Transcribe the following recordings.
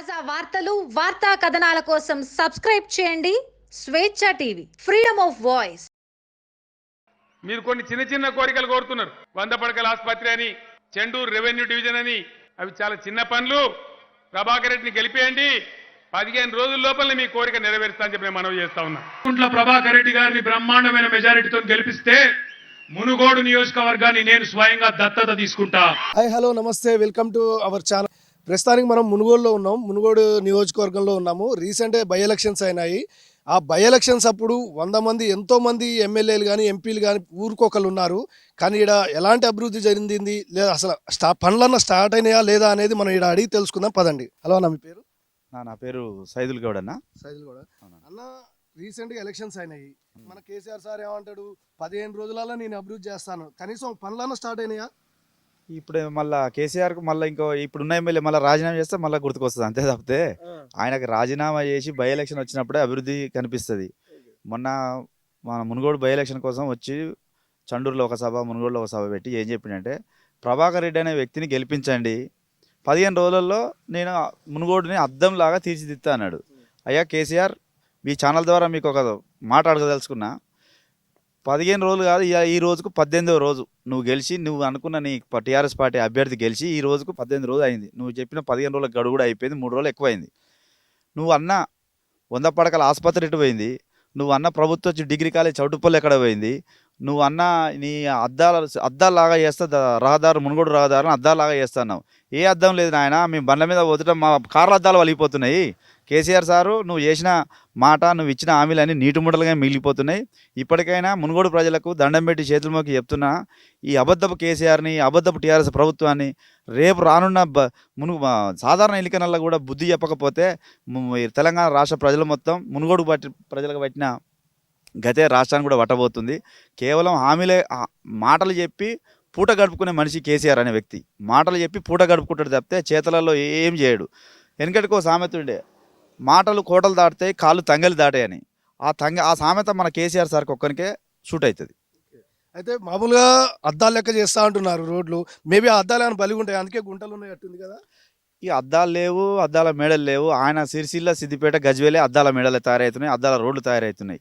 తాజా వార్తలు వార్తా కథనాల కోసం సబ్స్క్రైబ్ చేయండి. స్వేచ్ఛ టీవీ ఫ్రీడమ్ ఆఫ్ వాయిస్. మీరు కొన్ని చిన్న చిన్న కోరికలు కోరుతున్నారు. వంద పడకల ఆసుపత్రి అని చెండూరు రెవెన్యూ డివిజన్ అని. అవి చాలా చిన్న పనులు. ప్రభాకర్ రెడ్డిని గెలిపేయండి. పదిహేను రోజుల లోపల మీ కోరిక నెరవేరుస్తా అని చెప్పి నేను మనవి చేస్తా ఉన్నా. కుంట్ల ప్రభాకర్ రెడ్డి గారిని బ్రహ్మాండమైన మెజారిటీతో గెలిపిస్తే మునుగోడు నియోజకవర్గాన్ని నేను స్వయంగా దత్తత తీసుకుంటా. హాయ్ హలో నమస్తే. Welcome to our channel. ప్రస్తుతానికి మనం మునుగోడులో ఉన్నాం. మునుగోడు నియోజకవర్గంలో ఉన్నాము. రీసెంట్గా బై ఎలక్షన్స్ అయినాయి. ఆ బై ఎలక్షన్స్ అప్పుడు వంద మంది ఎంతో మంది ఎమ్మెల్యేలు కానీ ఎంపీలు కానీ ఊరికొకరు ఉన్నారు. కానీ ఇక్కడ ఎలాంటి అభివృద్ధి జరిగింది? లేదా అసలు స్టా పనులన్న స్టార్ట్ అయినాయా లేదా అనేది మనం ఇక్కడ అడిగి తెలుసుకుందాం. పదండి. హలో అన్న మీ పేరు? నా నా పేరు సైదుల్ గౌడ్ అన్న. సైదులు అవునా. అన్న రీసెంట్గా ఎలక్షన్స్ అయినాయి. మన కేసీఆర్ సార్ ఏమంటాడు? పదిహేను రోజులలో నేను అభివృద్ధి చేస్తాను. కనీసం పనులన్న స్టార్ట్ అయినాయా? ఇప్పుడు మళ్ళా కేసీఆర్కు మళ్ళీ ఇంకో ఇప్పుడున్న ఎమ్మెల్యే మళ్ళీ రాజీనామా చేస్తే మళ్ళీ గుర్తుకొస్తుంది అంతే తప్పితే ఆయనకు రాజీనామా చేసి బై ఎలక్షన్ వచ్చినప్పుడే అభివృద్ధి కనిపిస్తుంది. మొన్న మన మునుగోడు బై ఎలక్షన్ కోసం వచ్చి చండూరులో ఒక సభ మునుగోడులో ఒక సభ పెట్టి ఏం చెప్పిండంటే ప్రభాకర్ రెడ్డి అనే వ్యక్తిని గెలిపించండి. పదిహేను రోజులలో నేను మునుగోడుని అద్దంలాగా తీర్చిదిద్దా అన్నాడు. అయ్యా కేసీఆర్ మీ ఛానల్ ద్వారా మీకు ఒక మాట అడగదలుచుకున్నా. పదిహేను రోజులు కాదు ఈ రోజుకు పద్దెనిమిదవ రోజు. నువ్వు గెలిచి నువ్వు అనుకున్న నీ టీఆర్ఎస్ పార్టీ అభ్యర్థి గెలిచి ఈ రోజుకు పద్దెనిమిది రోజులు అయింది. నువ్వు చెప్పిన పదిహేను రోజుల గడువు కూడా అయిపోయింది మూడు రోజులు ఎక్కువైంది. నువ్వు అన్న వంద పడకల ఆసుపత్రి ఎటు పోయింది? నువ్వు అన్న ప్రభుత్వ వచ్చి డిగ్రీ కాలేజ్ చౌటుపల్లి ఎక్కడ పోయింది? నువ్వు అన్న నీ అద్దాల అద్దాలాగా చేస్తా ద- రహదారు మునుగోడు రహదారుని అద్దాలాగా చేస్తున్నావు ఏ అద్దం లేదు నాయన మేము బండ్ల మీద పోతుంటే మా కార్ల అద్దాలు వలిగిపోతున్నాయి. కేసీఆర్ సారు నువ్వు చేసిన మాట నువ్వు ఇచ్చిన హామీలన్నీ నీటి ముడలుగా మిగిలిపోతున్నాయి. ఇప్పటికైనా మునుగోడు ప్రజలకు దండం పెట్టి చేతుల చెప్తున్నా ఈ అబద్ధపు కేసీఆర్ని అబద్ధపు టీఆర్ఎస్ ప్రభుత్వాన్ని రేపు రానున్న బ మును సాధారణ ఎన్నికలలో కూడా బుద్ధి చెప్పకపోతే తెలంగాణ రాష్ట్ర ప్రజలు మొత్తం మునుగోడు పట్టి ప్రజలకు పట్టిన గతే రాష్ట్రాన్ని కూడా వట్టబోతుంది. కేవలం హామీలే మాటలు చెప్పి పూట గడుపుకునే మనిషి కేసీఆర్ అనే వ్యక్తి. మాటలు చెప్పి పూట గడుపుకుంటాడు తప్పితే చేతలలో ఏం చేయడు. వెనకటికో సామెతుండే మాటలు కోటలు దాటితే కాళ్ళు తంగలి దాటాయని. ఆ తంగ ఆ సామెత మన కేసీఆర్ సార్కి ఒక్కరికే షూట్ అవుతుంది అయితే మామూలుగా అద్దాలు లెక్క చేస్తా అంటున్నారు రోడ్లు. మేబీ ఆ అద్దాలు ఏమైనా బలిగి ఉంటాయి. అందుకే గుంటలు ఉన్నాయి అట్టుంది కదా. ఈ అద్దాలు లేవు అద్దాల మేడలు లేవు. ఆయన సిరిసిల్ల సిద్దిపేట గజ్వేలే అద్దాల మేడలు తయారవుతున్నాయి అద్దాల రోడ్లు తయారవుతున్నాయి.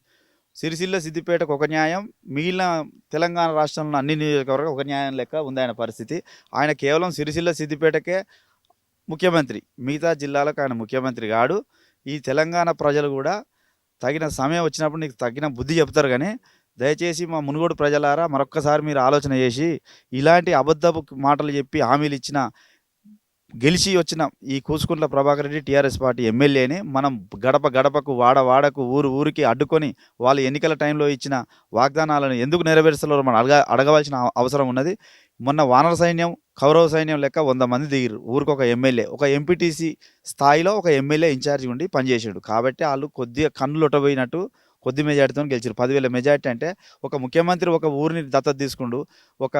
సిరిసిల్ల సిద్దిపేటకు ఒక న్యాయం మిగిలిన తెలంగాణ రాష్ట్రంలో అన్ని నియోజకవర్గం ఒక న్యాయం లెక్క ఉంది ఆయన పరిస్థితి. ఆయన కేవలం సిరిసిల్ల సిద్దిపేటకే ముఖ్యమంత్రి మిగతా జిల్లాలకు ఆయన ముఖ్యమంత్రి కాడు. ఈ తెలంగాణ ప్రజలు కూడా తగిన సమయం వచ్చినప్పుడు నీకు తగిన బుద్ధి చెప్తారు కానీ దయచేసి మా మునుగోడు ప్రజలారా మరొక్కసారి మీరు ఆలోచన చేసి ఇలాంటి అబద్ధపు మాటలు చెప్పి హామీలు ఇచ్చిన గెలిచి వచ్చిన ఈ కూసుకుంట్ల ప్రభాకర్ రెడ్డి టీఆర్ఎస్ పార్టీ ఎమ్మెల్యేని మనం గడప గడపకు వాడ వాడకు ఊరు ఊరికి అడ్డుకొని వాళ్ళు ఎన్నికల టైంలో ఇచ్చిన వాగ్దానాలను ఎందుకు నెరవేరుస్తారో మనం అడగ అడగవలసిన అవసరం ఉన్నది. మొన్న వానర సైన్యం కౌరవ సైన్యం లెక్క వంద మంది దిగిరు ఊరికి ఒక ఎమ్మెల్యే ఒక ఎంపీటీసీ స్థాయిలో ఒక ఎమ్మెల్యే ఇన్ఛార్జ్ ఉండి పనిచేసాడు. కాబట్టి వాళ్ళు కొద్దిగా కన్నులు ఒట్టబోయినట్టు కొద్ది మెజార్టీతో గెలిచారు పదివేల మెజార్టీ అంటే ఒక ముఖ్యమంత్రి ఒక ఊరిని దత్తత తీసుకుండు. ఒక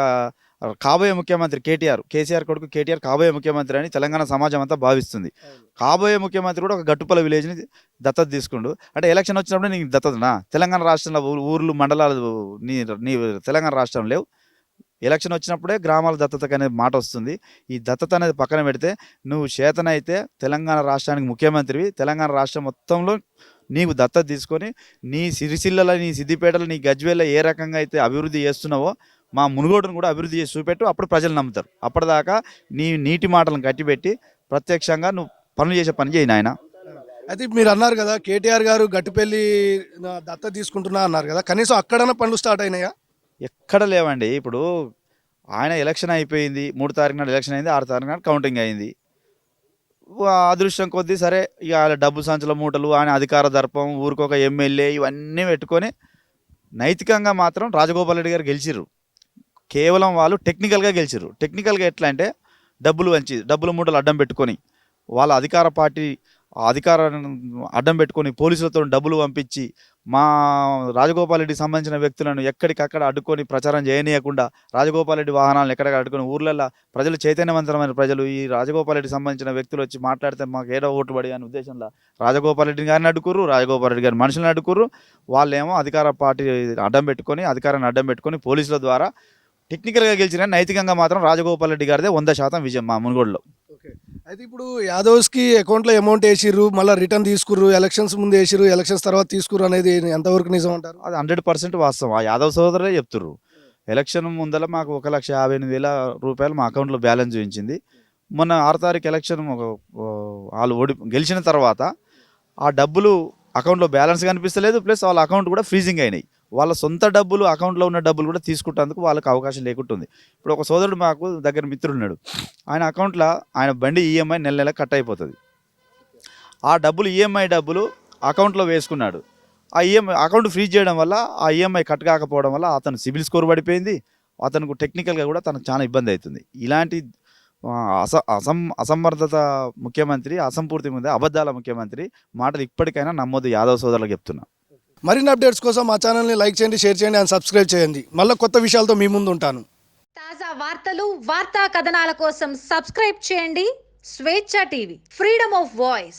కాబోయే ముఖ్యమంత్రి కేటీఆర్ కేసీఆర్ కొడుకు కేటీఆర్ కాబోయే ముఖ్యమంత్రి అని తెలంగాణ సమాజం అంతా భావిస్తుంది. కాబోయే ముఖ్యమంత్రి కూడా ఒక గట్టుపల్ల విలేజ్ని దత్తత తీసుకుండు. అంటే ఎలక్షన్ వచ్చినప్పుడు నీకు దత్తతనా? తెలంగాణ రాష్ట్రంలో ఊరు- ఊర్లు మండలాలు నీ నీ తెలంగాణ రాష్ట్రం లేవు. ఎలక్షన్ వచ్చినప్పుడే గ్రామాల దత్తత అనే మాట వస్తుంది. ఈ దత్తత అనేది పక్కన పెడితే నువ్వు చేతనైతే తెలంగాణ రాష్ట్రానికి ముఖ్యమంత్రివి తెలంగాణ రాష్ట్రం మొత్తంలో నీవు దత్తత తీసుకొని నీ సిరిసిల్లల నీ సిద్దిపేటలో నీ గజ్వేల ఏ రకంగా అయితే అభివృద్ధి చేస్తున్నావో మా మునుగోడును కూడా అభివృద్ధి చేసి చూపెట్టు. అప్పుడు ప్రజలు నమ్ముతారు. అప్పటిదాకా నీ నీటి మాటలను కట్టిపెట్టి ప్రత్యక్షంగా నువ్వు పనులు చేసే పని చేయి నాయన. అయితే మీరు అన్నారు కదా కేటీఆర్ గారు గట్టుపెల్లి దత్త తీసుకుంటున్నా అన్నారు కదా కనీసం అక్కడన్నా పనులు స్టార్ట్ అయినాయా? ఎక్కడ లేవండి. ఇప్పుడు ఆయన ఎలక్షన్ అయిపోయింది మూడు తారీఖు నాడు ఎలక్షన్ అయింది ఆరు తారీఖు నాడు కౌంటింగ్ అయింది. వా- అదృష్టం కొద్దీ సరే ఇక ఆయన డబ్బు సంచుల మూటలు ఆయన అధికార దర్పం ఊరికొక ఎమ్మెల్యే ఇవన్నీ పెట్టుకొని నైతికంగా మాత్రం రాజగోపాల్ రెడ్డి గారు గెలిచిర్రు. కేవలం వాళ్ళు టెక్నికల్గా గెలిచిర్రు. టెక్నికల్గా ఎట్లా అంటే డబ్బులు వంచి డబ్బుల మూటలు అడ్డం పెట్టుకొని వాళ్ళ అధికార పార్టీ అధికారాన్ని అడ్డం పెట్టుకొని పోలీసులతో డబ్బులు పంపించి మా రాజగోపాల్ రెడ్డికి సంబంధించిన వ్యక్తులను ఎక్కడికక్కడ అడ్డుకొని ప్రచారం చేయనీయకుండా రాజగోపాల్ రెడ్డి వాహనాలను ఎక్కడికక్కడ అడ్డుకొని ఊర్లలో ప్రజలు చైతన్యవంతమైన ప్రజలు ఈ రాజగోపాలెడ్డికి సంబంధించిన వ్యక్తులు వచ్చి మాట్లాడితే మాకు ఏదో ఓటు పడి అనే ఉద్దేశంలో రాజగోపాలెడ్డి గారిని అడ్డుకుర్రు రాజగోపాల్ రెడ్డి గారి మనుషులను అడ్డుకుర్రు. వాళ్ళేమో అధికార పార్టీ అడ్డం పెట్టుకొని అధికారాన్ని అడ్డం పెట్టుకొని పోలీసుల ద్వారా టెక్నికల్గా గెలిచిన నైతికంగా మాత్రం రాజగోపాల్ రెడ్డి గారిదే వంద శాతం విజయం మా మునుగోడులో. ఓకే. అయితే ఇప్పుడు యాదవ్స్కి అకౌంట్లో అమౌంట్ వేసిర్రు మళ్ళీ రిటర్న్ తీసుకుర్రు ఎలక్షన్స్ ముందు వేసిర్రు ఎలక్షన్స్ తర్వాత తీసుకుర్రు అనేది ఎంతవరకు నిజం అంటారు? అది హండ్రెడ్ పర్సెంట్ వాస్తవం. ఆ యాదవ్ సోదరులే చెప్తుర్రు. ఎలక్షన్ ముందర మాకు ఒక లక్ష యాభై ఎనిమిది వేల రూపాయలు మా అకౌంట్లో బ్యాలెన్స్ చూపించింది. మొన్న ఆరు తారీఖు ఎలక్షన్ వాళ్ళు ఓడి గెలిచిన తర్వాత ఆ డబ్బులు అకౌంట్లో బ్యాలెన్స్ కనిపిస్తలేదు ప్లస్ వాళ్ళ అకౌంట్ కూడా ఫ్రీజింగ్ అయినాయి. వాళ్ళ సొంత డబ్బులు అకౌంట్లో ఉన్న డబ్బులు కూడా తీసుకుంటేందుకు వాళ్ళకి అవకాశం లేకుంటుంది. ఇప్పుడు ఒక సోదరుడు మాకు దగ్గర మిత్రుడు ఉన్నాడు ఆయన అకౌంట్లో ఆయన బండి ఈఎంఐ నెల నెల కట్ అయిపోతుంది. ఆ డబ్బులు ఈఎంఐ డబ్బులు అకౌంట్లో వేసుకున్నాడు. ఆ ఈఎంఐ అకౌంట్ ఫ్రీజ్ చేయడం వల్ల ఆ ఈఎంఐ కట్ కాకపోవడం వల్ల అతను సిబిల్ స్కోర్ పడిపోయింది. అతనికి టెక్నికల్గా కూడా తనకు చాలా ఇబ్బంది అవుతుంది. ఇలాంటి అస అసం అసమర్థత ముఖ్యమంత్రి అసంపూర్తి ముందే అబద్ధాల ముఖ్యమంత్రి మాటలు ఇప్పటికైనా నమ్మొద్దు యాదవ్ సోదరులకు చెప్తున్నా. మరిన్ని అప్డేట్స్ కోసం మా ఛానల్ని లైక్ చేయండి షేర్ చేయండి అండ్ సబ్స్క్రైబ్ చేయండి. మళ్ళీ కొత్త విషయాలతో మీ ముందు ఉంటాను. తాజా వార్తలు వార్తా కథనాల కోసం సబ్స్క్రైబ్ చేయండి. స్వేచ్ఛ టీవీ ఫ్రీడమ్ ఆఫ్ వాయిస్.